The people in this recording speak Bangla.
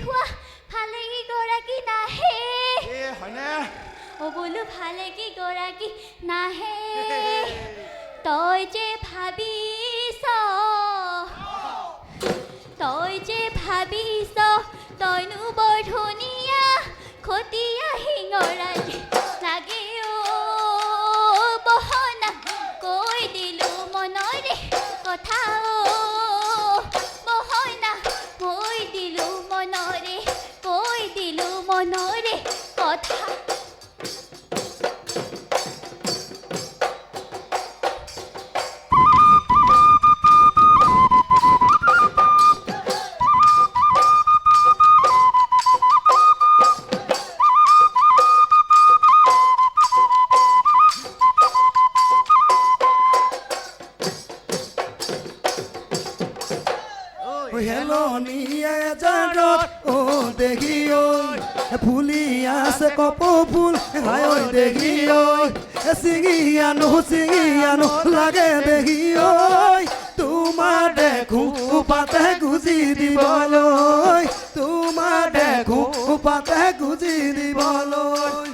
हुआ फाले की गोरा की ना है ए বলো ভালে কি গৰাকী নাহে তই যে ভাবিছ তই যে ভাবিছ কথা। হেলনীয়ে জাৰত ও দেখি ওই ফুলি আছে কপ ফুল, হায় ওই দেখি ওই সিঙিয়ানো আনো লাগে দেখি ওই তোমার দেখো উপাতে গুজি দিবলৈ তোমাৰ দেখো উপাতে গুজি দিবলৈ